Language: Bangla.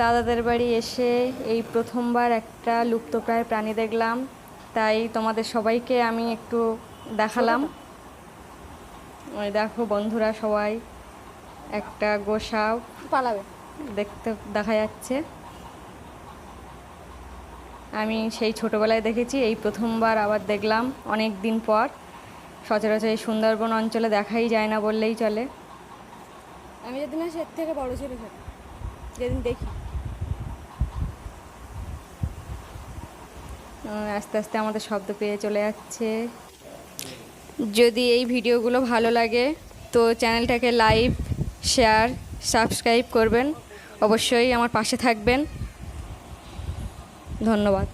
দাদাদের বাড়ি এসে এই প্রথমবার একটা লুপ্তপ্রায় প্রাণী দেখলাম। তাই তোমাদের সবাইকে আমি একটু দেখালাম। ওই দেখো বন্ধুরা সবাই একটা গোসা পালাবে। দেখতে দেখা যাচ্ছে। আমি সেই ছোটোবেলায় দেখেছি এই প্রথমবার আবার দেখলাম অনেক দিন পর। সচরাচর এই সুন্দরবন অঞ্চলে দেখাই যায় না বললেই চলে। আমি যেদিন আসি এর থেকে বড় ছিল যেদিন দেখি। আস্তে আস্তে আমাদের শব্দ পেয়ে চলে যাচ্ছে। যদি এই ভিডিওগুলো ভালো লাগে, তো চ্যানেলটাকে লাইভ শেয়ার, সাবস্ক্রাইব করবেন। অবশ্যই আমার পাশে থাকবেন। ধন্যবাদ।